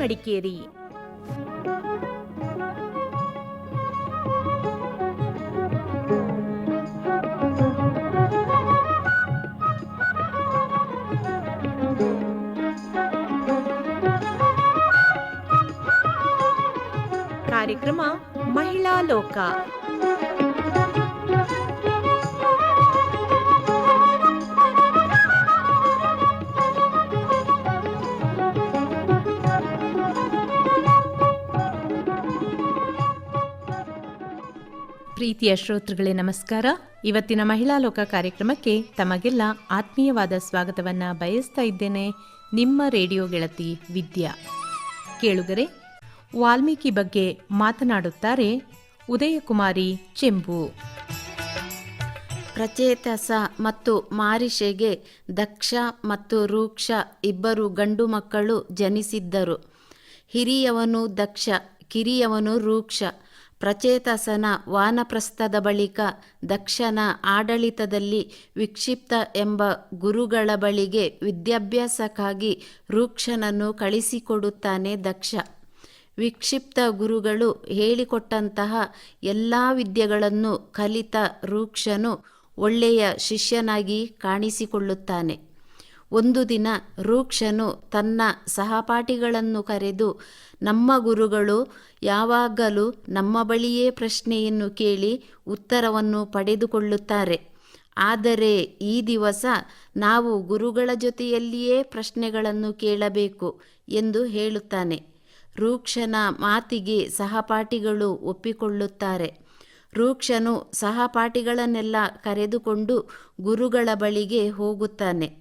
ಮಡಿಕೇರಿ ಕಾರ್ಯಕ್ರಮ ಮಹಿಳಾ ಲೋಕ ಪ್ರೀತಿಯ ಶ್ರೋತೃಗಳೇ, ನಮಸ್ಕಾರ. ಇವತ್ತಿನ ಮಹಿಳಾ ಲೋಕ ಕಾರ್ಯಕ್ರಮಕ್ಕೆ ತಮಗೆಲ್ಲ ಆತ್ಮೀಯವಾದ ಸ್ವಾಗತವನ್ನ ಬಯಸ್ತಾ ಇದ್ದೇನೆ. ನಿಮ್ಮ ರೇಡಿಯೋ ಗೆಳತಿ ವಿದ್ಯಾ. ಕೇಳುಗರೆ, ವಾಲ್ಮೀಕಿ ಬಗ್ಗೆ ಮಾತನಾಡುತ್ತಾರೆ ಉದಯಕುಮಾರಿ ಚೆಂಬು. ಪ್ರಚೇತಸ ಮತ್ತು ಮಾರಿಷೆಗೆ ದಕ್ಷ ಮತ್ತು ರೂಕ್ಷ ಇಬ್ಬರು ಗಂಡು ಮಕ್ಕಳು ಜನಿಸಿದ್ದರು. ಹಿರಿಯವನು ದಕ್ಷ, ಕಿರಿಯವನು ರೂಕ್ಷ. ಪ್ರಚೇತಸನ ವಾನಪ್ರಸ್ಥದ ಬಳಿಕ ದಕ್ಷನ ಆಡಳಿತದಲ್ಲಿ ವಿಕ್ಷಿಪ್ತ ಎಂಬ ಗುರುಗಳ ಬಳಿಗೆ ವಿದ್ಯಾಭ್ಯಾಸಕ್ಕಾಗಿ ರೂಕ್ಷನನ್ನು ಕಳಿಸಿಕೊಡುತ್ತಾನೆ ದಕ್ಷ. ವಿಕ್ಷಿಪ್ತ ಗುರುಗಳು ಹೇಳಿಕೊಟ್ಟಂತಹ ಎಲ್ಲ ವಿದ್ಯೆಗಳನ್ನು ಕಲಿತ ರೂಕ್ಷನು ಒಳ್ಳೆಯ ಶಿಷ್ಯನಾಗಿ ಕಾಣಿಸಿಕೊಳ್ಳುತ್ತಾನೆ. ಒಂದು ದಿನ ರೂಕ್ಷನು ತನ್ನ ಸಹಪಾಠಿಗಳನ್ನು ಕರೆದು, ನಮ್ಮ ಗುರುಗಳು ಯಾವಾಗಲೂ ನಮ್ಮ ಬಳಿಯೇ ಪ್ರಶ್ನೆಯನ್ನು ಕೇಳಿ ಉತ್ತರವನ್ನು ಪಡೆದುಕೊಳ್ಳುತ್ತಾರೆ. ಆದರೆ ಈ ದಿವಸ ನಾವು ಗುರುಗಳ ಜೊತೆಯಲ್ಲಿಯೇ ಪ್ರಶ್ನೆಗಳನ್ನು ಕೇಳಬೇಕು ಎಂದು ಹೇಳುತ್ತಾನೆ. ರೂಕ್ಷನ ಮಾತಿಗೆ ಸಹಪಾಠಿಗಳು ಒಪ್ಪಿಕೊಳ್ಳುತ್ತಾರೆ. ರೂಕ್ಷನು ಸಹಪಾಠಿಗಳನ್ನೆಲ್ಲ ಕರೆದುಕೊಂಡು ಗುರುಗಳ ಬಳಿಗೆ ಹೋಗುತ್ತಾನೆ.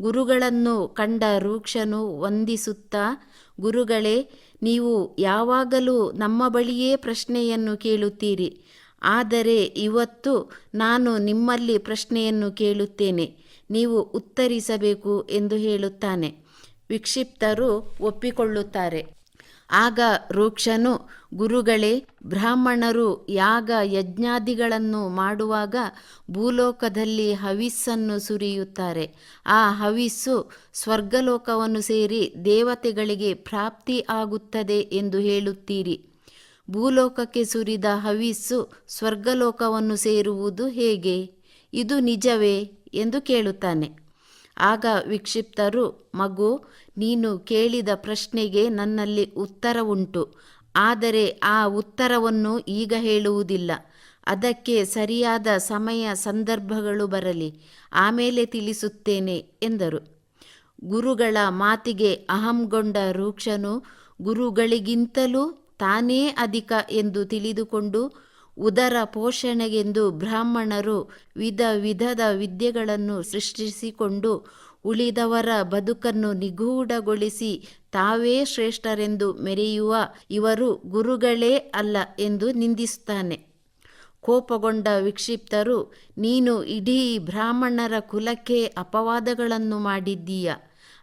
ಗುರುಗಳನ್ನು ಕಂಡ ರೂಕ್ಷನು ವಂದಿಸುತ್ತಾ, ಗುರುಗಳೇ, ನೀವು ಯಾವಾಗಲೂ ನಮ್ಮ ಬಳಿಯೇ ಪ್ರಶ್ನೆಯನ್ನು ಕೇಳುತ್ತೀರಿ. ಆದರೆ ಇವತ್ತು ನಾನು ನಿಮ್ಮಲ್ಲಿ ಪ್ರಶ್ನೆಯನ್ನು ಕೇಳುತ್ತೇನೆ. ನೀವು ಉತ್ತರಿಸಬೇಕು ಎಂದು ಹೇಳುತ್ತಾನೆ. ವಿಕ್ಷಿಪ್ತರು ಒಪ್ಪಿಕೊಳ್ಳುತ್ತಾರೆ. ಆಗ ರೂಕ್ಷನು ಗುರುಗಳೇ, ಬ್ರಾಹ್ಮಣರು ಯಾಗ ಯಜ್ಞಾದಿಗಳನ್ನು ಮಾಡುವಾಗ ಭೂಲೋಕದಲ್ಲಿ ಹವಿಸ್ಸನ್ನು ಸುರಿಯುತ್ತಾರೆ. ಆ ಹವಿಸ್ಸು ಸ್ವರ್ಗಲೋಕವನ್ನು ಸೇರಿ ದೇವತೆಗಳಿಗೆ ಪ್ರಾಪ್ತಿ ಆಗುತ್ತದೆ ಎಂದು ಹೇಳುತ್ತೀರಿ. ಭೂಲೋಕಕ್ಕೆ ಸುರಿದ ಹವಿಸ್ಸು ಸ್ವರ್ಗಲೋಕವನ್ನು ಸೇರುವುದು ಹೇಗೆ? ಇದು ನಿಜವೇ? ಎಂದು ಕೇಳುತ್ತಾನೆ. ಆಗ ವಿಕ್ಷಿಪ್ತರು, ಮಗು, ನೀನು ಕೇಳಿದ ಪ್ರಶ್ನೆಗೆ ನನ್ನಲ್ಲಿ ಉತ್ತರ ಉಂಟು ಆದರೆ ಆ ಉತ್ತರವನ್ನು ಈಗ ಹೇಳುವುದಿಲ್ಲ. ಅದಕ್ಕೆ ಸರಿಯಾದ ಸಮಯ ಸಂದರ್ಭಗಳು ಬರಲಿ. ಆಮೇಲೆ ತಿಳಿಸುತ್ತೇನೆ ಎಂದರು. ಗುರುಗಳ ಮಾತಿಗೆ ಅಹಂಗೊಂಡ ರೂಕ್ಷನು, ಗುರುಗಳಿಗಿಂತಲೂ ತಾನೇ ಅಧಿಕ ಎಂದು ತಿಳಿದುಕೊಂಡು ಉದರ ಪೋಷಣೆಗೆಂದು ಬ್ರಾಹ್ಮಣರು ವಿಧ ವಿಧದ ವಿದ್ಯೆಗಳನ್ನು ಸೃಷ್ಟಿಸಿಕೊಂಡು ಉಳಿದವರ ಬದುಕನ್ನು ನಿಗೂಢಗೊಳಿಸಿ ತಾವೇ ಶ್ರೇಷ್ಠರೆಂದು ಮೆರೆಯುವ ಇವರು ಗುರುಗಳೇ ಅಲ್ಲ ಎಂದು ನಿಂದಿಸುತ್ತಾನೆ. ಕೋಪಗೊಂಡ ವಿಕ್ಷಿಪ್ತರು, ನೀನು ಇಡೀ ಬ್ರಾಹ್ಮಣರ ಕುಲಕ್ಕೆ ಅಪವಾದಗಳನ್ನು ಮಾಡಿದ್ದೀಯ?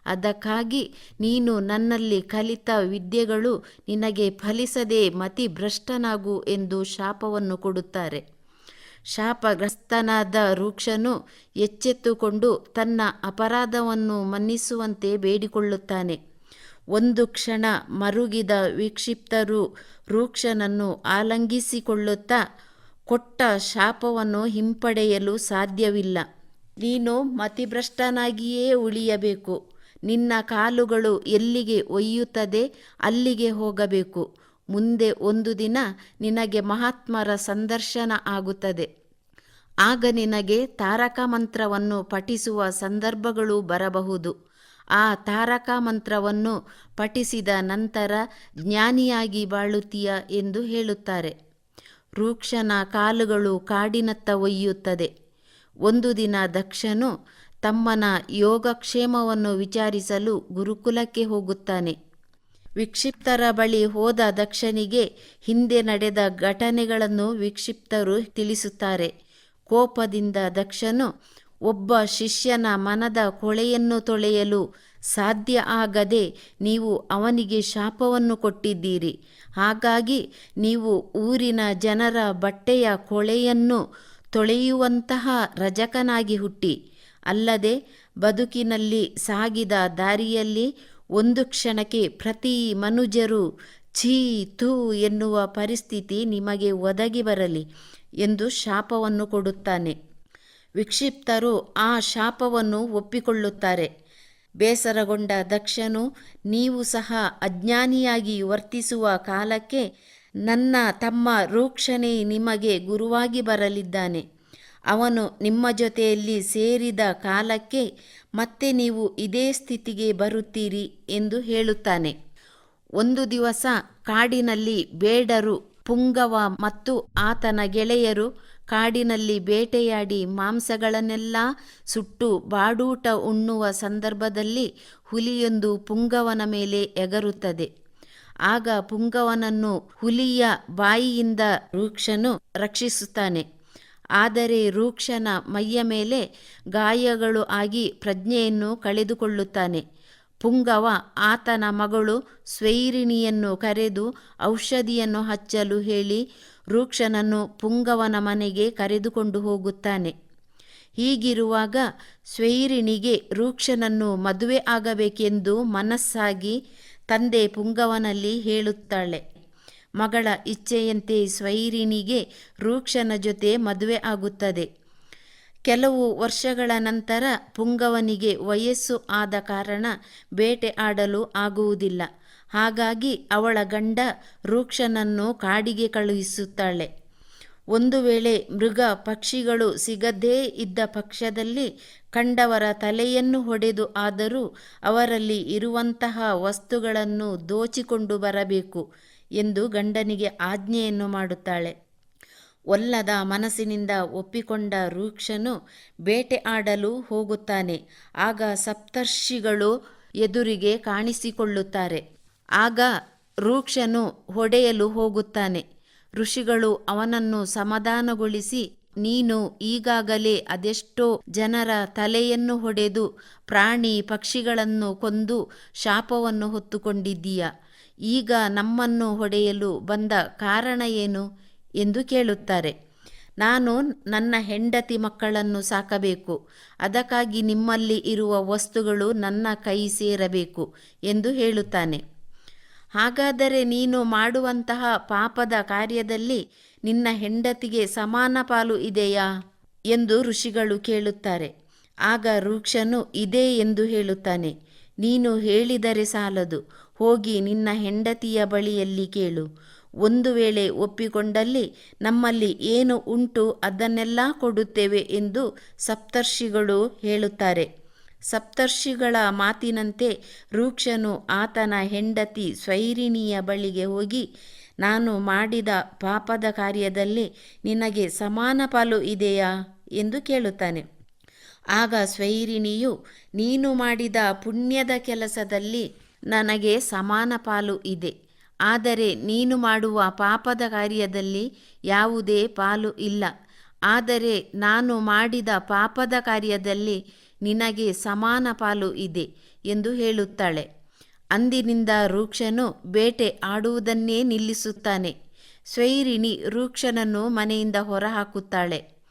ಅದಕ್ಕಾಗಿ ನೀನು ನನ್ನಲ್ಲಿ ಕಲಿತ ವಿದ್ಯೆಗಳು ನಿನಗೆ ಫಲಿಸದೆ ಮತಿ ಭ್ರಷ್ಟನಾಗು ಎಂದು ಶಾಪವನ್ನು ಕೊಡುತ್ತಾರೆ. ಶಾಪಗ್ರಸ್ತನಾದ ರೂಕ್ಷನು ಎಚ್ಚೆತ್ತುಕೊಂಡು ತನ್ನ ಅಪರಾಧವನ್ನು ಮನ್ನಿಸುವಂತೆ ಬೇಡಿಕೊಳ್ಳುತ್ತಾನೆ. ಒಂದು ಕ್ಷಣ ಮರುಗಿದ ವಿಕ್ಷಿಪ್ತರು ರೂಕ್ಷನನ್ನು ಆಲಂಗಿಸಿಕೊಳ್ಳುತ್ತಾ ಕೊಟ್ಟ ಶಾಪವನ್ನು ಹಿಂಪಡೆಯಲು ಸಾಧ್ಯವಿಲ್ಲ. ನೀನು ಮತಿಭ್ರಷ್ಟನಾಗಿಯೇ ಉಳಿಯಬೇಕು. ನಿನ್ನ ಕಾಲುಗಳು ಎಲ್ಲಿಗೆ ಒಯ್ಯುತ್ತದೆ ಅಲ್ಲಿಗೆ ಹೋಗಬೇಕು. ಮುಂದೆ ಒಂದು ದಿನ ನಿನಗೆ ಮಹಾತ್ಮರ ಸಂದರ್ಶನ ಆಗುತ್ತದೆ. ಆಗ ನಿನಗೆ ತಾರಕ ಮಂತ್ರವನ್ನು ಪಠಿಸುವ ಸಂದರ್ಭಗಳು ಬರಬಹುದು. ಆ ತಾರಕ ಮಂತ್ರವನ್ನು ಪಠಿಸಿದ ನಂತರ ಜ್ಞಾನಿಯಾಗಿ ಬಾಳುತ್ತೀಯ ಎಂದು ಹೇಳುತ್ತಾರೆ. ರೂಕ್ಷನ ಕಾಲುಗಳು ಕಾಡಿನತ್ತ ಒಯ್ಯುತ್ತದೆ. ಒಂದು ದಿನ ದಕ್ಷನು ತಮ್ಮನ ಯೋಗಕ್ಷೇಮವನ್ನು ವಿಚಾರಿಸಲು ಗುರುಕುಲಕ್ಕೆ ಹೋಗುತ್ತಾನೆ. ವಿಕ್ಷಿಪ್ತರ ಬಳಿ ಹೋದ ದಕ್ಷನಿಗೆ ಹಿಂದೆ ನಡೆದ ಘಟನೆಗಳನ್ನು ವಿಕ್ಷಿಪ್ತರು ತಿಳಿಸುತ್ತಾರೆ. ಕೋಪದಿಂದ ದಕ್ಷನು, ಒಬ್ಬ ಶಿಷ್ಯನ ಮನದ ಕೊಳೆಯನ್ನು ತೊಳೆಯಲು ಸಾಧ್ಯ ಆಗದೆ ನೀವು ಅವನಿಗೆ ಶಾಪವನ್ನು ಕೊಟ್ಟಿದ್ದೀರಿ. ಹಾಗಾಗಿ ನೀವು ಊರಿನ ಜನರ ಬಟ್ಟೆಯ ಕೊಳೆಯನ್ನು ತೊಳೆಯುವಂತಹ ರಜಕನಾಗಿ ಹುಟ್ಟಿ. ಅಲ್ಲದೆ ಬದುಕಿನಲ್ಲಿ ಸಾಗಿದ ದಾರಿಯಲ್ಲಿ ಒಂದು ಕ್ಷಣಕ್ಕೆ ಪ್ರತಿ ಮನುಜರು ಛೀ ಥೂ ಎನ್ನುವ ಪರಿಸ್ಥಿತಿ ನಿಮಗೆ ಒದಗಿ ಬರಲಿ ಎಂದು ಶಾಪವನ್ನು ಕೊಡುತ್ತಾನೆ. ವಿಕ್ಷಿಪ್ತರು ಆ ಶಾಪವನ್ನು ಒಪ್ಪಿಕೊಳ್ಳುತ್ತಾರೆ. ಬೇಸರಗೊಂಡ ದಕ್ಷನು, ನೀವು ಸಹ ಅಜ್ಞಾನಿಯಾಗಿ ವರ್ತಿಸುವ ಕಾಲಕ್ಕೆ ನನ್ನ ತಮ್ಮ ರೂಕ್ಷನೇ ನಿಮಗೆ ಗುರುವಾಗಿ ಬರಲಿದ್ದಾನೆ. ಅವನು ನಿಮ್ಮ ಜೊತೆಯಲ್ಲಿ ಸೇರಿದ ಕಾಲಕ್ಕೆ ಮತ್ತೆ ನೀವು ಇದೇ ಸ್ಥಿತಿಗೆ ಬರುತ್ತೀರಿ ಎಂದು ಹೇಳುತ್ತಾನೆ. ಒಂದು ದಿವಸ ಕಾಡಿನಲ್ಲಿ ಬೇಡರು, ಪುಂಗವ ಮತ್ತು ಆತನ ಗೆಳೆಯರು ಕಾಡಿನಲ್ಲಿ ಬೇಟೆಯಾಡಿ ಮಾಂಸಗಳನ್ನೆಲ್ಲ ಸುಟ್ಟು ಬಾಡೂಟ ಉಣ್ಣುವ ಸಂದರ್ಭದಲ್ಲಿ ಹುಲಿಯೊಂದು ಪುಂಗವನ ಮೇಲೆ ಎಗರುತ್ತದೆ. ಆಗ ಪುಂಗವನನ್ನು ಹುಲಿಯ ಬಾಯಿಯಿಂದ ವೃಕ್ಷನು ರಕ್ಷಿಸುತ್ತಾನೆ. ಆದರೆ ರೂಕ್ಷನ ಮೈಯ ಮೇಲೆ ಗಾಯಗಳು ಆಗಿ ಪ್ರಜ್ಞೆಯನ್ನು ಕಳೆದುಕೊಳ್ಳುತ್ತಾನೆ. ಪುಂಗವ ಆತನ ಮಗಳು ಸ್ವೈರಿಣಿಯನ್ನು ಕರೆದು ಔಷಧಿಯನ್ನು ಹಚ್ಚಲು ಹೇಳಿ ರೂಕ್ಷನನ್ನು ಪುಂಗವನ ಮನೆಗೆ ಕರೆದುಕೊಂಡು ಹೋಗುತ್ತಾನೆ. ಹೀಗಿರುವಾಗ ಸ್ವೈರಿಣಿಗೆ ರೂಕ್ಷನನ್ನು ಮದುವೆ ಆಗಬೇಕೆಂದು ಮನಸ್ಸಾಗಿ ತಂದೆ ಪುಂಗವನಲ್ಲಿ ಹೇಳುತ್ತಾಳೆ. ಮಗಳ ಇಚ್ಛೆಯಂತೆ ಸ್ವೈರಿನಿಗೆ ರೂಕ್ಷನ ಜೊತೆ ಮದುವೆ ಆಗುತ್ತದೆ. ಕೆಲವು ವರ್ಷಗಳ ನಂತರ ಪುಂಗವನಿಗೆ ವಯಸ್ಸು ಆದ ಕಾರಣ ಬೇಟೆ ಆಡಲು ಆಗುವುದಿಲ್ಲ. ಹಾಗಾಗಿ ಅವಳ ಗಂಡ ರೂಕ್ಷನನ್ನು ಕಾಡಿಗೆ ಕಳುಹಿಸುತ್ತಾಳೆ. ಒಂದು ವೇಳೆ ಮೃಗ ಪಕ್ಷಿಗಳು ಸಿಗದೇ ಇದ್ದ ಪಕ್ಷದಲ್ಲಿ ಕಂಡವರ ತಲೆಯನ್ನು ಹೊಡೆದು ಆದರೂ ಅವರಲ್ಲಿ ಇರುವಂತಹ ವಸ್ತುಗಳನ್ನು ದೋಚಿಕೊಂಡು ಬರಬೇಕು. ಎಂದು ಗಂಡನಿಗೆ ಆಜ್ಞೆಯನ್ನು ಮಾಡುತ್ತಾಳೆ. ಒಲ್ಲದ ಮನಸ್ಸಿನಿಂದ ಒಪ್ಪಿಕೊಂಡ ರೂಕ್ಷನು ಬೇಟೆ ಆಡಲು ಹೋಗುತ್ತಾನೆ. ಆಗ ಸಪ್ತರ್ಷಿಗಳು ಎದುರಿಗೆ ಕಾಣಿಸಿಕೊಳ್ಳುತ್ತಾರೆ. ಆಗ ರೂಕ್ಷನು ಹೊಡೆಯಲು ಹೋಗುತ್ತಾನೆ. ಋಷಿಗಳು ಅವನನ್ನು ಸಮಾಧಾನಗೊಳಿಸಿ, ನೀನು ಈಗಾಗಲೇ ಅದೆಷ್ಟೋ ಜನರ ತಲೆಯನ್ನು ಹೊಡೆದು ಪ್ರಾಣಿ ಪಕ್ಷಿಗಳನ್ನು ಕೊಂದು ಶಾಪವನ್ನು ಹೊತ್ತುಕೊಂಡಿದ್ದೀಯ? ಈಗ ನಮ್ಮನ್ನು ಹೊಡೆಯಲು ಬಂದ ಕಾರಣ ಏನು ಎಂದು ಕೇಳುತ್ತಾರೆ. ನಾನು ನನ್ನ ಹೆಂಡತಿ ಮಕ್ಕಳನ್ನು ಸಾಕಬೇಕು. ಅದಕ್ಕಾಗಿ ನಿಮ್ಮಲ್ಲಿ ಇರುವ ವಸ್ತುಗಳು ನನ್ನ ಕೈ ಸೇರಬೇಕು ಎಂದು ಹೇಳುತ್ತಾನೆ. ಹಾಗಾದರೆ ನೀನು ಮಾಡುವಂತಹ ಪಾಪದ ಕಾರ್ಯದಲ್ಲಿ ನಿನ್ನ ಹೆಂಡತಿಗೆ ಸಮಾನ ಪಾಲು ಇದೆಯಾ ಎಂದು ಋಷಿಗಳು ಕೇಳುತ್ತಾರೆ. ಆಗ ರೂಕ್ಷನು ಇದೆ ಎಂದು ಹೇಳುತ್ತಾನೆ. ನೀನು ಹೇಳಿದರೆ ಸಾಲದು. ಹೋಗಿ ನಿನ್ನ ಹೆಂಡತಿಯ ಬಳಿಯಲ್ಲಿ ಕೇಳು. ಒಂದು ವೇಳೆ ಒಪ್ಪಿಕೊಂಡಲ್ಲಿ ನಮ್ಮಲ್ಲಿ ಏನು ಉಂಟು ಅದನ್ನೆಲ್ಲ ಕೊಡುತ್ತೇವೆ ಎಂದು ಸಪ್ತರ್ಷಿಗಳು ಹೇಳುತ್ತಾರೆ. ಸಪ್ತರ್ಷಿಗಳ ಮಾತಿನಂತೆ ರೂಕ್ಷನು ಆತನ ಹೆಂಡತಿ ಸ್ವೈರಿಣಿಯ ಬಳಿಗೆ ಹೋಗಿ, ನಾನು ಮಾಡಿದ ಪಾಪದ ಕಾರ್ಯದಲ್ಲಿ ನಿನಗೆ ಸಮಾನ ಪಾಲು ಇದೆಯಾ ಎಂದು ಕೇಳುತ್ತಾನೆ. ಆಗ ಸ್ವೈರಿಣಿಯು, ನೀನು ಮಾಡಿದ ಪುಣ್ಯದ ಕೆಲಸದಲ್ಲಿ ನನಗೆ ಸಮಾನ ಪಾಲು ಇದೆ. ಆದರೆ ನೀನು ಮಾಡುವ ಪಾಪದ ಕಾರ್ಯದಲ್ಲಿ ಯಾವುದೇ ಪಾಲು ಇಲ್ಲ. ಆದರೆ ನಾನು ಮಾಡಿದ ಪಾಪದ ಕಾರ್ಯದಲ್ಲಿ ನಿನಗೆ ಸಮಾನ ಪಾಲು ಇದೆ ಎಂದು ಹೇಳುತ್ತಾಳೆ. ಅಂದಿನಿಂದ ರೂಕ್ಷನು ಬೇಟೆ ಆಡುವುದನ್ನೇ ನಿಲ್ಲಿಸುತ್ತಾನೆ. ಸ್ವೈರಿಣಿ ರೂಕ್ಷನನ್ನು ಮನೆಯಿಂದ ಹೊರಹಾಕುತ್ತಾಳೆ.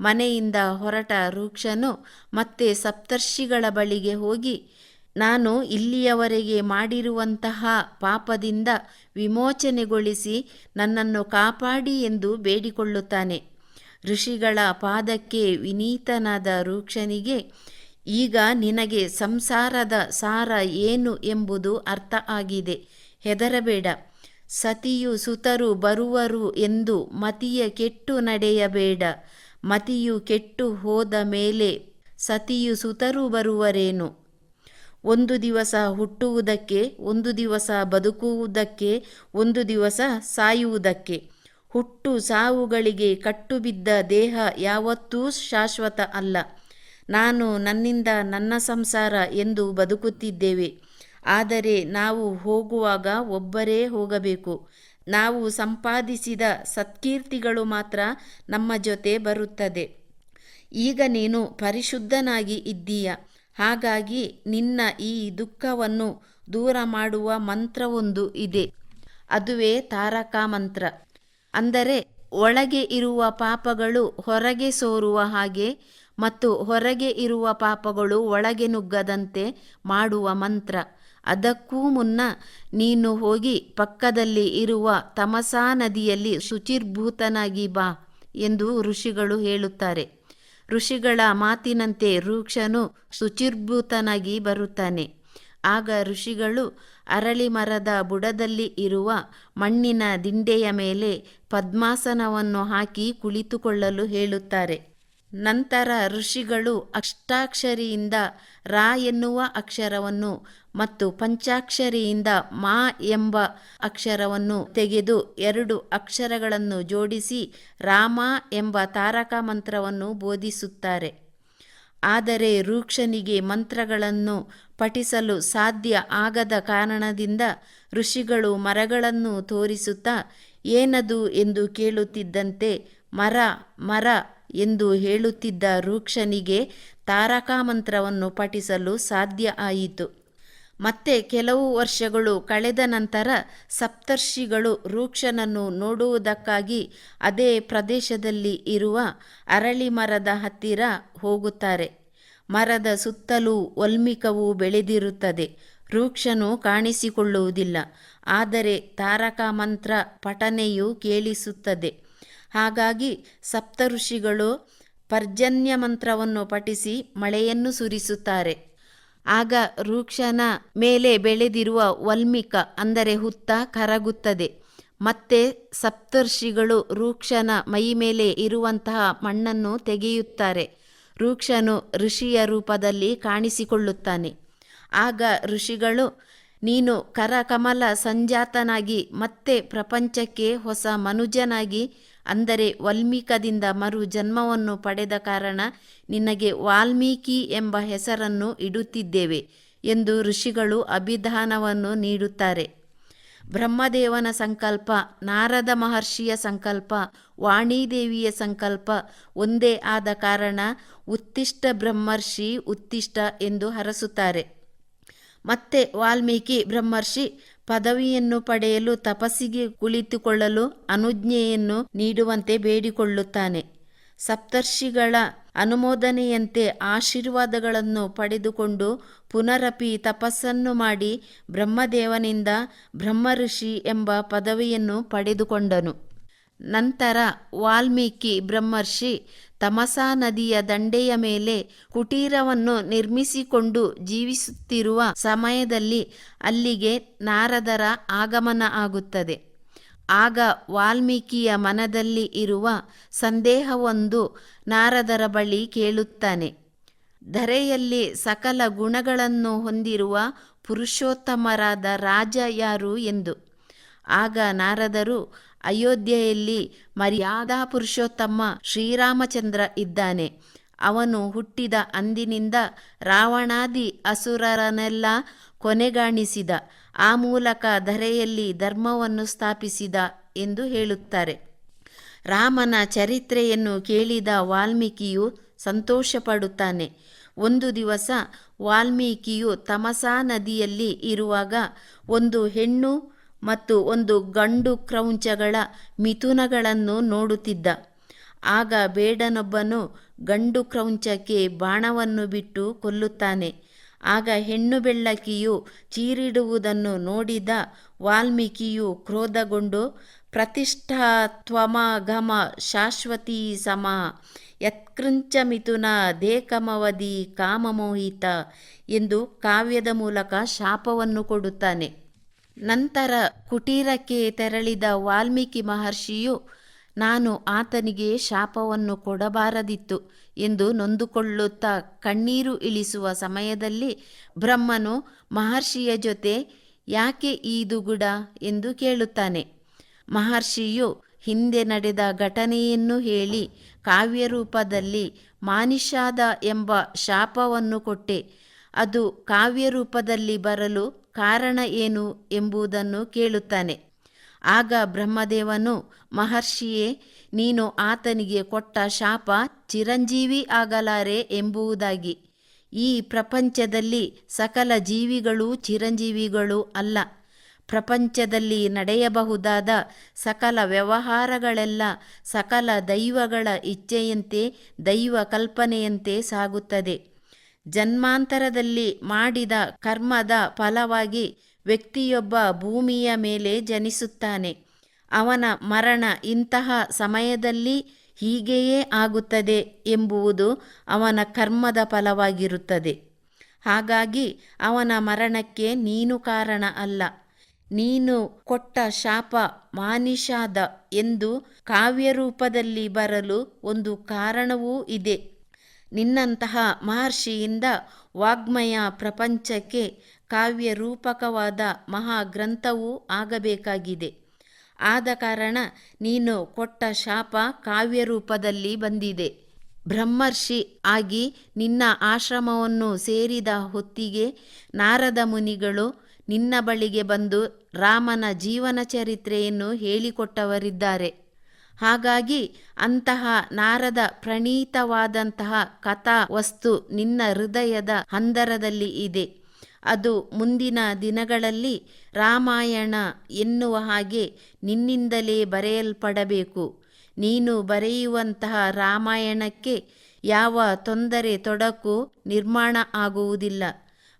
ಮನೆಯಿಂದ ಹೊರಟ ರೂಕ್ಷನು ಮತ್ತೆ ಸಪ್ತರ್ಷಿಗಳ ಬಳಿಗೆ ಹೋಗಿ ನಾನು ಇಲ್ಲಿಯವರೆಗೆ ಮಾಡಿರುವಂತಹ ಪಾಪದಿಂದ ವಿಮೋಚನೆಗೊಳಿಸಿ ನನ್ನನ್ನು ಕಾಪಾಡಿ ಎಂದು ಬೇಡಿಕೊಳ್ಳುತ್ತಾನೆ. ಋಷಿಗಳ ಪಾದಕ್ಕೆ ವಿನೀತನಾದ ರೂಕ್ಷನಿಗೆ, ಈಗ ನಿನಗೆ ಸಂಸಾರದ ಸಾರ ಏನು ಎಂಬುದು ಅರ್ಥ ಆಗಿದೆ. ಹೆದರಬೇಡ. ಸತಿಯು ಸುತರು ಬರುವರು ಎಂದು ಮತಿಯ ಕೆಟ್ಟು ನಡೆಯಬೇಡ. ಮತಿಯು ಕೆಟ್ಟು ಹೋದ ಮೇಲೆ ಸತಿಯು ಸುತರು ಬರುವರೇನು? ಒಂದು ದಿವಸ ಹುಟ್ಟುವುದಕ್ಕೆ, ಒಂದು ದಿವಸ ಬದುಕುವುದಕ್ಕೆ, ಒಂದು ದಿವಸ ಸಾಯುವುದಕ್ಕೆ. ಹುಟ್ಟು ಸಾವುಗಳಿಗೆ ಕಟ್ಟುಬಿದ್ದ ದೇಹ ಯಾವತ್ತೂ ಶಾಶ್ವತ ಅಲ್ಲ. ನಾನು ನನ್ನಿಂದ ನನ್ನ ಸಂಸಾರ ಎಂದು ಬದುಕುತ್ತಿದ್ದೇವೆ. ಆದರೆ ನಾವು ಹೋಗುವಾಗ ಒಬ್ಬರೇ ಹೋಗಬೇಕು. ನಾವು ಸಂಪಾದಿಸಿದ ಸತ್ಕೀರ್ತಿಗಳು ಮಾತ್ರ ನಮ್ಮ ಜೊತೆ ಬರುತ್ತದೆ. ಈಗ ನೀನು ಪರಿಶುದ್ಧನಾಗಿ ಇದ್ದೀಯ? ಹಾಗಾಗಿ ನಿನ್ನ ಈ ದುಃಖವನ್ನು ದೂರ ಮಾಡುವ ಮಂತ್ರವೊಂದು ಇದೆ. ಅದುವೇ ತಾರಕ ಮಂತ್ರ ಅಂದರೆ ಒಳಗೆ ಇರುವ ಪಾಪಗಳು ಹೊರಗೆ ಸೋರುವ ಹಾಗೆ ಮತ್ತು ಹೊರಗೆ ಇರುವ ಪಾಪಗಳು ಒಳಗೆ ನುಗ್ಗದಂತೆ ಮಾಡುವ ಮಂತ್ರ. ಅದಕ್ಕೂ ಮುನ್ನ ನೀನು ಹೋಗಿ ಪಕ್ಕದಲ್ಲಿ ಇರುವ ತಮಸಾ ನದಿಯಲ್ಲಿ ಶುಚಿರ್ಭೂತನಾಗಿ ಬಾ ಎಂದು ಋಷಿಗಳು ಹೇಳುತ್ತಾರೆ. ಋಷಿಗಳ ಮಾತಿನಂತೆ ರೂಕ್ಷನು ಶುಚಿರ್ಭೂತನಾಗಿ ಬರುತ್ತಾನೆ. ಆಗ ಋಷಿಗಳು ಅರಳಿ ಮರದ ಬುಡದಲ್ಲಿ ಇರುವ ಮಣ್ಣಿನ ದಿಂಡೆಯ ಮೇಲೆ ಪದ್ಮಾಸನವನ್ನು ಹಾಕಿ ಕುಳಿತುಕೊಳ್ಳಲು ಹೇಳುತ್ತಾರೆ. ನಂತರ ಋಷಿಗಳು ಅಷ್ಟಾಕ್ಷರಿಯಿಂದ ರಾ ಎನ್ನುವ ಅಕ್ಷರವನ್ನು ಮತ್ತು ಪಂಚಾಕ್ಷರಿಯಿಂದ ಮಾ ಎಂಬ ಅಕ್ಷರವನ್ನು ತೆಗೆದು ಎರಡು ಅಕ್ಷರಗಳನ್ನು ಜೋಡಿಸಿ ರಾಮ ಎಂಬ ತಾರಕ ಮಂತ್ರವನ್ನು ಬೋಧಿಸುತ್ತಾರೆ. ಆದರೆ ರೂಕ್ಷನಿಗೆ ಮಂತ್ರಗಳನ್ನು ಪಠಿಸಲು ಸಾಧ್ಯ ಆಗದ ಕಾರಣದಿಂದ ಋಷಿಗಳು ಮರಗಳನ್ನು ತೋರಿಸುತ್ತಾ, ಏನದು? ಎಂದು ಕೇಳುತ್ತಿದ್ದಂತೆ, ಮರ ಮರ ಎಂದು ಹೇಳುತ್ತಿದ್ದ ರೂಕ್ಷನಿಗೆ ತಾರಕಾ ಮಂತ್ರವನ್ನು ಪಠಿಸಲು ಸಾಧ್ಯ ಆಯಿತು. ಮತ್ತೆ ಕೆಲವು ವರ್ಷಗಳು ಕಳೆದ ನಂತರ ಸಪ್ತರ್ಷಿಗಳು ರೂಕ್ಷನನ್ನು ನೋಡುವುದಕ್ಕಾಗಿ ಅದೇ ಪ್ರದೇಶದಲ್ಲಿ ಇರುವ ಅರಳಿ ಮರದ ಹತ್ತಿರ ಹೋಗುತ್ತಾರೆ. ಮರದ ಸುತ್ತಲೂ ವಲ್ಮಿಕವು ಬೆಳೆದಿರುತ್ತದೆ. ರೂಕ್ಷನು ಕಾಣಿಸಿಕೊಳ್ಳುವುದಿಲ್ಲ. ಆದರೆ ತಾರಕ ಮಂತ್ರ ಪಠನೆಯು ಕೇಳಿಸುತ್ತದೆ. ಹಾಗಾಗಿ ಸಪ್ತಋಷಿಗಳು ಪರ್ಜನ್ಯ ಮಂತ್ರವನ್ನು ಪಠಿಸಿ ಮಳೆಯನ್ನು ಸುರಿಸುತ್ತಾರೆ. ಆಗ ವೃಕ್ಷನ ಮೇಲೆ ಬೆಳೆದಿರುವ ವಲ್ಮಿಕ, ಅಂದರೆ ಹುತ್ತ, ಕರಗುತ್ತದೆ. ಮತ್ತೆ ಸಪ್ತರ್ಷಿಗಳು ವೃಕ್ಷನ ಮೈ ಮೇಲೆ ಇರುವಂತಹ ಮಣ್ಣನ್ನು ತೆಗೆಯುತ್ತಾರೆ. ವೃಕ್ಷನು ಋಷಿಯ ರೂಪದಲ್ಲಿ ಕಾಣಿಸಿಕೊಳ್ಳುತ್ತಾನೆ. ಆಗ ಋಷಿಗಳು, ನೀನು ಕರಕಮಲ ಸಂಜಾತನಾಗಿ ಮತ್ತೆ ಪ್ರಪಂಚಕ್ಕೆ ಹೊಸ ಮನುಜನಾಗಿ ಅಂದರೆ ವಾಲ್ಮೀಕದಿಂದ ಮರು ಜನ್ಮವನ್ನು ಪಡೆದ ಕಾರಣ ನಿನಗೆ ವಾಲ್ಮೀಕಿ ಎಂಬ ಹೆಸರನ್ನು ಇಡುತ್ತಿದ್ದೇವೆ ಎಂದು ಋಷಿಗಳು ಅಭಿಧಾನವನ್ನು ನೀಡುತ್ತಾರೆ. ಬ್ರಹ್ಮದೇವನ ಸಂಕಲ್ಪ, ನಾರದ ಮಹರ್ಷಿಯ ಸಂಕಲ್ಪ, ವಾಣಿದೇವಿಯ ಸಂಕಲ್ಪ ಒಂದೇ ಆದ ಕಾರಣ ಉತ್ತಿಷ್ಟ ಬ್ರಹ್ಮರ್ಷಿ ಉತ್ತಿಷ್ಟ ಎಂದು ಹರಸುತ್ತಾರೆ. ಮತ್ತೆ ವಾಲ್ಮೀಕಿ ಬ್ರಹ್ಮರ್ಷಿ ಪದವಿಯನ್ನು ಪಡೆಯಲು ತಪಸ್ಸಿಗೆ ಕುಳಿತುಕೊಳ್ಳಲು ಅನುಜ್ಞೆಯನ್ನು ನೀಡುವಂತೆ ಬೇಡಿಕೊಳ್ಳುತ್ತಾನೆ. ಸಪ್ತರ್ಷಿಗಳ ಅನುಮೋದನೆಯಂತೆ ಆಶೀರ್ವಾದಗಳನ್ನು ಪಡೆದುಕೊಂಡು ಪುನರಪಿ ತಪಸ್ಸನ್ನು ಮಾಡಿ ಬ್ರಹ್ಮದೇವನಿಂದ ಬ್ರಹ್ಮಋಷಿ ಎಂಬ ಪದವಿಯನ್ನು ಪಡೆದುಕೊಂಡನು. ನಂತರ ವಾಲ್ಮೀಕಿ ಬ್ರಹ್ಮರ್ಷಿ ತಮಸಾ ನದಿಯ ದಂಡೆಯ ಮೇಲೆ ಕುಟೀರವನ್ನು ನಿರ್ಮಿಸಿಕೊಂಡು ಜೀವಿಸುತ್ತಿರುವ ಸಮಯದಲ್ಲಿ ಅಲ್ಲಿಗೆ ನಾರದರ ಆಗಮನ ಆಗುತ್ತದೆ. ಆಗ ವಾಲ್ಮೀಕಿಯ ಮನದಲ್ಲಿ ಇರುವ ಸಂದೇಹವೊಂದು ನಾರದರ ಬಳಿ ಕೇಳುತ್ತಾನೆ. ಧರೆಯಲ್ಲಿ ಸಕಲ ಗುಣಗಳನ್ನು ಹೊಂದಿರುವ ಪುರುಷೋತ್ತಮರಾದ ರಾಜ ಯಾರು ಎಂದು. ಆಗ ನಾರದರು ಅಯೋಧ್ಯೆಯಲ್ಲಿ ಮರ್ಯಾದಾ ಪುರುಷೋತ್ತಮ ಶ್ರೀರಾಮಚಂದ್ರ ಇದ್ದಾನೆ. ಅವನು ಹುಟ್ಟಿದ ಅಂದಿನಿಂದ ರಾವಣಾದಿ ಅಸುರರನ್ನೆಲ್ಲ ಕೊನೆಗಾಣಿಸಿದ. ಆ ಮೂಲಕ ಧರೆಯಲ್ಲಿ ಧರ್ಮವನ್ನು ಸ್ಥಾಪಿಸಿದ ಎಂದು ಹೇಳುತ್ತಾರೆ. ರಾಮನ ಚರಿತ್ರೆಯನ್ನು ಕೇಳಿದ ವಾಲ್ಮೀಕಿಯು ಸಂತೋಷಪಡುತ್ತಾನೆ. ಒಂದು ದಿವಸ ವಾಲ್ಮೀಕಿಯು ತಮಸಾ ನದಿಯಲ್ಲಿ ಇರುವಾಗ ಒಂದು ಹೆಣ್ಣು ಮತ್ತು ಒಂದು ಗಂಡು ಕ್ರೌಂಚಗಳ ಮಿಥುನಗಳನ್ನು ನೋಡುತ್ತಿದ್ದ. ಆಗ ಬೇಡನೊಬ್ಬನು ಗಂಡು ಕ್ರೌಂಚಕ್ಕೆ ಬಾಣವನ್ನು ಬಿಟ್ಟು ಕೊಲ್ಲುತ್ತಾನೆ. ಆಗ ಹೆಣ್ಣು ಬೆಳ್ಳಕ್ಕಿಯು ಚೀರಿಡುವುದನ್ನು ನೋಡಿದ ವಾಲ್ಮೀಕಿಯು ಕ್ರೋಧಗೊಂಡು ಪ್ರತಿಷ್ಠಾ ತ್ವಮಗಮ ಶಾಶ್ವತೀ ಸಮ, ಯತ್ಕೃಂಚ ಮಿಥುನ ದೇಕಮವಧಿ ಕಾಮಮೋಹಿತ ಎಂದು ಕಾವ್ಯದ ಮೂಲಕ ಶಾಪವನ್ನು ಕೊಡುತ್ತಾನೆ. ನಂತರ ಕುಟೀರಕ್ಕೆ ತೆರಳಿದ ವಾಲ್ಮೀಕಿ ಮಹರ್ಷಿಯು, ನಾನು ಆತನಿಗೆ ಶಾಪವನ್ನು ಕೊಡಬಾರದಿತ್ತು ಎಂದು ನೊಂದುಕೊಳ್ಳುತ್ತಾ ಕಣ್ಣೀರು ಇಳಿಸುವ ಸಮಯದಲ್ಲಿ ಬ್ರಹ್ಮನು ಮಹರ್ಷಿಯ ಜೊತೆ, ಯಾಕೆ ಈ ದುಗುಡ ಎಂದು ಕೇಳುತ್ತಾನೆ. ಮಹರ್ಷಿಯು ಹಿಂದೆ ನಡೆದ ಘಟನೆಯನ್ನು ಹೇಳಿ, ಕಾವ್ಯರೂಪದಲ್ಲಿ ಮಾನಿಷಾದ ಎಂಬ ಶಾಪವನ್ನು ಕೊಟ್ಟೆ. ಅದು ಕಾವ್ಯರೂಪದಲ್ಲಿ ಬರಲು ಕಾರಣ ಏನು ಎಂಬುದನ್ನು ಕೇಳುತ್ತಾನೆ. ಆಗ ಬ್ರಹ್ಮದೇವನು, ಮಹರ್ಷಿಯೇ, ನೀನು ಆತನಿಗೆ ಕೊಟ್ಟ ಶಾಪ ಚಿರಂಜೀವಿ ಆಗಲಾರೆ ಎಂಬುದಾಗಿ ಈ ಪ್ರಪಂಚದಲ್ಲಿ ಸಕಲ ಜೀವಿಗಳು ಚಿರಂಜೀವಿಗಳು ಅಲ್ಲ. ಪ್ರಪಂಚದಲ್ಲಿ ನಡೆಯಬಹುದಾದ ಸಕಲ ವ್ಯವಹಾರಗಳೆಲ್ಲ ಸಕಲ ದೈವಗಳ ಇಚ್ಛೆಯಂತೆ, ದೈವ ಕಲ್ಪನೆಯಂತೆ ಸಾಗುತ್ತದೆ. ಜನ್ಮಾಂತರದಲ್ಲಿ ಮಾಡಿದ ಕರ್ಮದ ಫಲವಾಗಿ ವ್ಯಕ್ತಿಯೊಬ್ಬ ಭೂಮಿಯ ಮೇಲೆ ಜನಿಸುತ್ತಾನೆ. ಅವನ ಮರಣ ಇಂತಹ ಸಮಯದಲ್ಲಿ ಹೀಗೆಯೇ ಆಗುತ್ತದೆ ಎಂಬುವುದು ಅವನ ಕರ್ಮದ ಫಲವಾಗಿರುತ್ತದೆ. ಹಾಗಾಗಿ ಅವನ ಮರಣಕ್ಕೆ ನೀನು ಕಾರಣ ಅಲ್ಲ. ನೀನು ಕೊಟ್ಟ ಶಾಪ ಮಾನಿಷಾದ ಎಂದು ಕಾವ್ಯರೂಪದಲ್ಲಿ ಬರಲು ಒಂದು ಕಾರಣವೂ ಇದೆ. ನಿನ್ನಂತಹ ಮಹರ್ಷಿಯಿಂದ ವಾಗ್ಮಯ ಪ್ರಪಂಚಕ್ಕೆ ಕಾವ್ಯ ಕಾವ್ಯರೂಪಕವಾದ ಮಹಾಗ್ರಂಥವೂ ಆಗಬೇಕಾಗಿದೆ. ಆದ ಕಾರಣ ನೀನು ಕೊಟ್ಟ ಶಾಪ ಕಾವ್ಯ ರೂಪದಲ್ಲಿ ಬಂದಿದೆ. ಬ್ರಹ್ಮರ್ಷಿ ಆಗಿ ನಿನ್ನ ಆಶ್ರಮವನ್ನು ಸೇರಿದ ಹೊತ್ತಿಗೆ ನಾರದ ಮುನಿಗಳು ನಿನ್ನ ಬಳಿಗೆ ಬಂದು ರಾಮನ ಜೀವನ ಚರಿತ್ರೆಯನ್ನು ಹೇಳಿಕೊಟ್ಟವರಿದ್ದಾರೆ. ಹಾಗಾಗಿ ಅಂತಹ ನಾರದ ಪ್ರಣೀತವಾದಂತಹ ಕಥಾ ವಸ್ತು ನಿನ್ನ ಹೃದಯದ ಹಂದರದಲ್ಲಿ ಇದೆ. ಅದು ಮುಂದಿನ ದಿನಗಳಲ್ಲಿ ರಾಮಾಯಣ ಎನ್ನುವ ಹಾಗೆ ನಿನ್ನಿಂದಲೇ ಬರೆಯಲ್ಪಡಬೇಕು. ನೀನು ಬರೆಯುವಂತಹ ರಾಮಾಯಣಕ್ಕೆ ಯಾವ ತೊಂದರೆ ತೊಡಕು ನಿರ್ಮಾಣ ಆಗುವುದಿಲ್ಲ.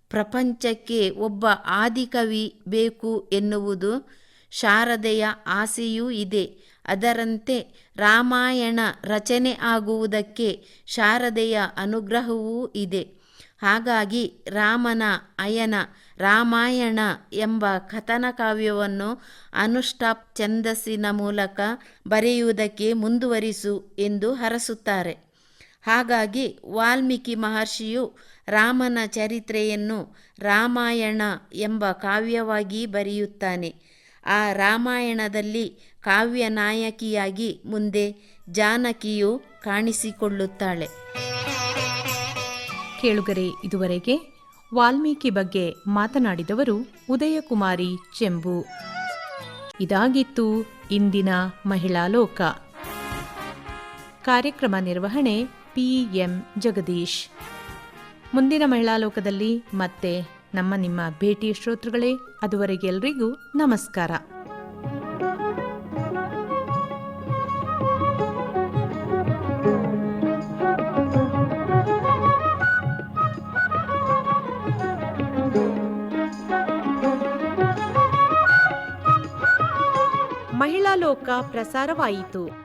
ಪ್ರಪಂಚಕ್ಕೆ ಒಬ್ಬ ಆದಿಕವಿ ಬೇಕು ಎನ್ನುವುದು ಶಾರದೆಯ ಆಸೆಯೂ ಇದೆ. ಅದರಂತೆ ರಾಮಾಯಣ ರಚನೆ ಆಗುವುದಕ್ಕೆ ಶಾರದೆಯ ಅನುಗ್ರಹವೂ ಇದೆ. ಹಾಗಾಗಿ ರಾಮನ ಅಯನ ರಾಮಾಯಣ ಎಂಬ ಕಥನ ಕಾವ್ಯವನ್ನು ಅನುಷ್ಠಾಪ್ ಛಂದಸ್ಸಿನ ಮೂಲಕ ಬರೆಯುವುದಕ್ಕೆ ಮುಂದುವರಿಸು ಎಂದು ಹರಸುತ್ತಾರೆ. ಹಾಗಾಗಿ ವಾಲ್ಮೀಕಿ ಮಹರ್ಷಿಯು ರಾಮನ ಚರಿತ್ರೆಯನ್ನು ರಾಮಾಯಣ ಎಂಬ ಕಾವ್ಯವಾಗಿ ಬರೆಯುತ್ತಾನೆ. ಆ ರಾಮಾಯಣದಲ್ಲಿ ಕಾವ್ಯ ನಾಯಕಿಯಾಗಿ ಮುಂದೆ ಜಾನಕಿಯು ಕಾಣಿಸಿಕೊಳ್ಳುತ್ತಾಳೆ. ಕೇಳುಗರೆ, ಇದುವರೆಗೆ ವಾಲ್ಮೀಕಿ ಬಗ್ಗೆ ಮಾತನಾಡಿದವರು ಉದಯಕುಮಾರಿ ಚೆಂಬು. ಇದಾಗಿತ್ತು ಇಂದಿನ ಮಹಿಳಾ ಲೋಕ. ಕಾರ್ಯಕ್ರಮ ನಿರ್ವಹಣೆ ಪಿಎಂ ಜಗದೀಶ್. ಮುಂದಿನ ಮಹಿಳಾ ಲೋಕದಲ್ಲಿ ಮತ್ತೆ ನಮ್ಮ ನಿಮ್ಮ ಭೇಟಿ ಶ್ರೋತೃಗಳೇ ಅದುವರೆಗೆ ಎಲ್ರಿಗೂ ನಮಸ್ಕಾರ. ಮಹಿಳಾ ಲೋಕ ಪ್ರಸಾರವಾಯಿತು.